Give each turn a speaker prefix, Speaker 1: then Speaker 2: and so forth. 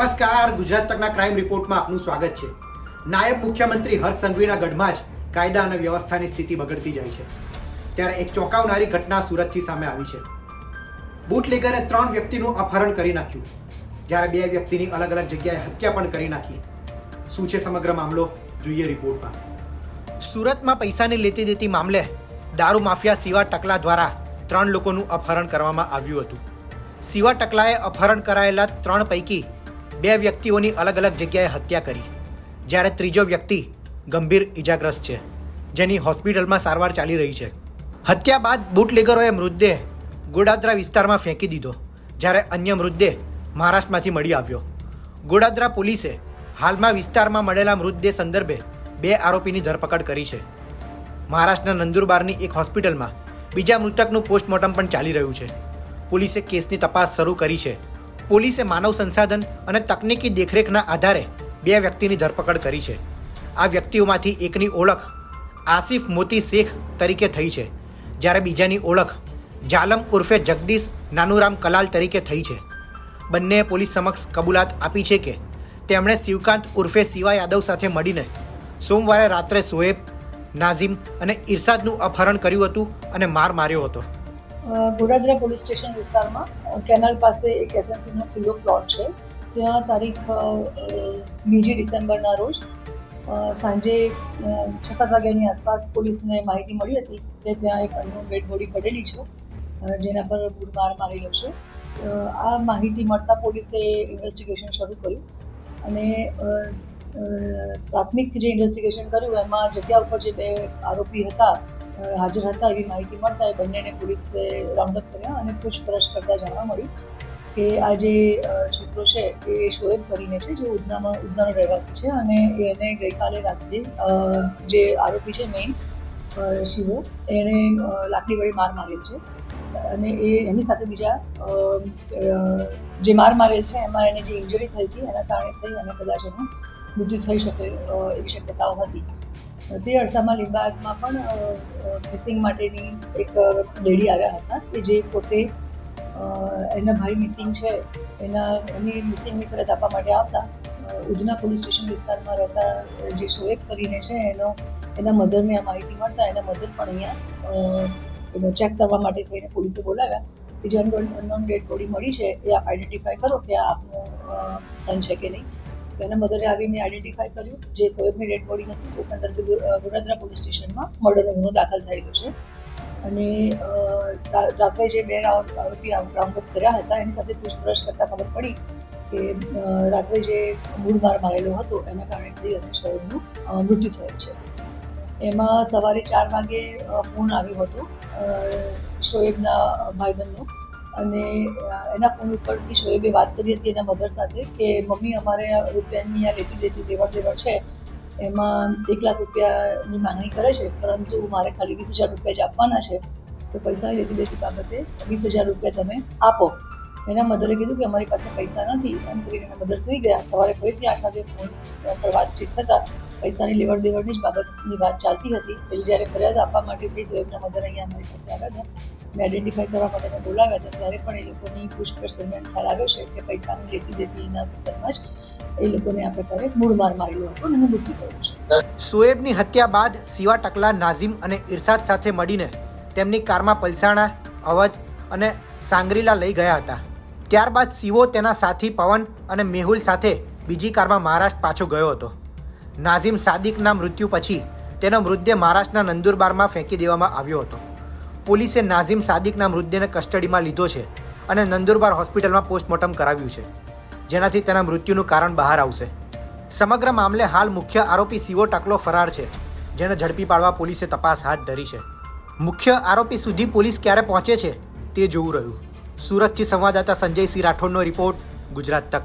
Speaker 1: Gujarat તકના crime રિપોર્ટમાં આપનું સ્વાગત છે. નાયબ મુખ્યમંત્રી હર્ષ સંઘવીના ગઢમાં જ કાયદા અને વ્યવસ્થાની સ્થિતિ બગડતી જાય છે. ત્યારે એક ચોંકાવનારી ઘટના સુરતથી સામે આવી છે. બુટલેગરે ત્રણ વ્યક્તિનું અપહરણ કરી નાખ્યું. જ્યારે બે વ્યક્તિની અલગ અલગ જગ્યાએ હત્યા પણ કરી નાખી. શું છે સમગ્ર મામલો? જોઈએ રિપોર્ટમાં. સુરતમાં પૈસાની લેતી દેતી મામલે દારૂ માફિયા સિવા ટકલા દ્વારા ત્રણ લોકોનું અપહરણ કરવામાં આવ્યું હતું. સિવા ટકલાએ અપહરણ કરાયેલા ત્રણ પૈકી બે વ્યક્તિઓની અલગ અલગ જગ્યાએ હત્યા કરી. જ્યારે ત્રીજો વ્યક્તિ ગંભીર ઇજાગ્રસ્ત છે, જેની હોસ્પિટલમાં સારવાર ચાલી રહી છે. હત્યા બાદ બુટલેગરોએ મૃતદેહ ગોડાદરા વિસ્તારમાં ફેંકી દીધો, જ્યારે અન્ય મૃતદેહ મહારાષ્ટ્રમાંથી મળી આવ્યો. ગોડાદરા પોલીસે હાલમાં વિસ્તારમાં મળેલા મૃતદેહ સંદર્ભે બે આરોપીની ધરપકડ કરી છે. મહારાષ્ટ્રના નંદુરબારની એક હોસ્પિટલમાં બીજા મૃતકનું પોસ્ટમોર્ટમ પણ ચાલી રહ્યું છે. પોલીસે કેસની તપાસ શરૂ કરી છે. પોલીસે માનવ સંસાધન અને તકનીકી દેખરેખના આધારે બે વ્યક્તિની ધરપકડ કરી છે. આ વ્યક્તિઓમાંથી એકની ઓળખ આસિફ મોતી શેખ તરીકે થઈ છે, જ્યારે બીજાની ઓળખ જાલમ ઉર્ફે જગદીશ નાનુરામ કલાલ તરીકે થઈ છે. બંનેએ પોલીસ સમક્ષ કબૂલાત આપી છે કે તેમણે શિવકાંત ઉર્ફે શિવા યાદવ સાથે મળીને સોમવારે રાત્રે સોએબ, નાઝીમ અને ઇરશાદનું અપહરણ કર્યું હતું અને માર માર્યો હતો.
Speaker 2: ગોડાદરા પોલીસ સ્ટેશન વિસ્તારમાં કેનાલ પાસે એક એસએનસીનો ખુલ્લો પ્લોટ છે. ત્યાં તારીખ બીજી ડિસેમ્બરના રોજ સાંજે છ સાત વાગ્યાની આસપાસ પોલીસને માહિતી મળી હતી કે ત્યાં એક અનનોન ડેડ બોડી પડેલી છે જેના પર બૂટ મારેલો છે. આ માહિતી મળતા પોલીસે ઇન્વેસ્ટિગેશન શરૂ કર્યું અને પ્રાથમિક જે ઇન્વેસ્ટિગેશન કર્યું, એમાં જગ્યા ઉપર જે બે આરોપી હતા હાજર હતા એવી માહિતી મળતા એ બંનેને પોલીસે રાઉન્ડઅપ કર્યા અને પૂછપરછ કરતા જાણવા મળ્યું કે આ જે છોકરો છે એ શોએબ કરીને છે, જે ઉધનામાં, ઉધનાનો રહેવાસી છે અને એને ગઈકાલે રાત્રે જે આરોપી છે મેઇન શિવો એણે લાકડી વડે માર મારેલ છે. અને એ, એની સાથે બીજા જે માર મારેલ છે એમાં એને જે ઇન્જરી થઈ હતી એના કારણે થઈ અને કદાચ એનું મૃત્યુ થઈ શકે એવી શક્યતાઓ હતી. તે અરસામાં લીંબાયતમાં પણ મિસિંગ માટેની એક લેડી આવ્યા હતા કે જે પોતે એના ભાઈ મિસિંગ છે, એના, એની મિસિંગની ફરજ આપવા માટે આવતા. ઉધના પોલીસ સ્ટેશન વિસ્તારમાં રહેતા જે શોએબ કરીને છે, એનો, એના મધરને આ માહિતી મળતા એના મધર પણ અહીંયા ચેક કરવા માટે થઈને પોલીસે બોલાવ્યા કે જે અનનોન ડેડ બોડી મળી છે, એ આપ આઈડેન્ટિફાય કરો કે આ આપનો સન છે કે નહીં. તો એના મધરે આવીને આઈડેન્ટિફાઈ કર્યું. જે સોએબની ડેડ બોડી હતી, જે સંદર્ભે ગો- પોલીસ સ્ટેશનમાં મર્ડરનો ગુનો દાખલ થયેલો છે. અને રાત્રે જે બે રાઉન્ડ, આરોપી રાઉન્ડ અપ કર્યા હતા, એની સાથે પૂછપરછ કરતા ખબર પડી કે રાત્રે જે મૂળ માર મારેલો હતો, એના કારણે થઈ અને શોએબનું મૃત્યુ થયું છે. એમાં સવારે ચાર વાગે ફોન આવ્યો હતો શોએબના ભાઈબંધનો. અને એના ફોન ઉપરથી શોએબે વાત કરી હતી એના મધર સાથે કે, મમ્મી, અમારે આ રૂપિયાની આ લેતી દેતી લેવડ દેવડ છે. એમાં એક લાખ રૂપિયાની માંગણી કરે છે, પરંતુ મારે ખાલી વીસ હજાર રૂપિયા જ આપવાના છે. તો પૈસાની લેતી દેતી બાબતે વીસ હજાર રૂપિયા તમે આપો. એના મધરે કીધું કે, અમારી પાસે પૈસા નથી. એમ કરીને એના મધર સૂઈ ગયા. સવારે ફરીથી આઠ વાગે ફોન પર વાતચીત થતાં પૈસાની લેવડ દેવડની જ બાબતની વાત ચાલતી હતી. એટલે જ્યારે ફરિયાદ આપવા માટે થઈ સોએબના મધર અહીંયા અમારી પાસે આવ્યા હતા. મેં આઈડેન્ટિફાઈ કરવા માટે બોલાવ્યા હતા, ત્યારે પણ એ લોકોની પૂછપરછ દરમિયાન ખ્યાલ આવ્યો છે કે પૈસાની લેતી દેતીના સંદર્ભમાં જ એ લોકોને આ પ્રકારે મૂળમાર મારેલો હતો અને હું મૃત્યુ થયું છું.
Speaker 1: સુએબની હત્યા બાદ સિવા ટકલા, નાઝીમ અને ઇરશાદ સાથે મળીને તેમની કારમાં પલસાણા, અવધ અને સાંગરીલા લઈ ગયા હતા. ત્યારબાદ સિવો તેના સાથી પવન અને મેહુલ સાથે બીજી કારમાં મહારાષ્ટ્ર પાછો ગયો હતો. નાઝીમ સાદિકના મૃત્યુ પછી તેનો મૃતદેહ મહારાષ્ટ્રના નંદુરબારમાં ફેંકી દેવામાં આવ્યો હતો. પોલીસે નાઝીમ સાદિકના મૃતદેહને કસ્ટડીમાં લીધો છે અને નંદુરબાર હોસ્પિટલમાં પોસ્ટમોર્ટમ કરાવ્યું છે. જેનાથી તેના મૃત્યુનું કારણ બહાર આવશે. સમગ્ર મામલે હાલ મુખ્ય આરોપી સીઓ ટકલો ફરાર છે, જેને ઝડપી પાડવા પોલીસે તપાસ હાથ ધરી છે. મુખ્ય આરોપી સુધી પોલીસ ક્યારે પહોંચે છે તે જોવું રહ્યું. સુરતથી સંવાદદાતા સંજયસિંહ રાઠોડનો રિપોર્ટ ગુજરાત તક.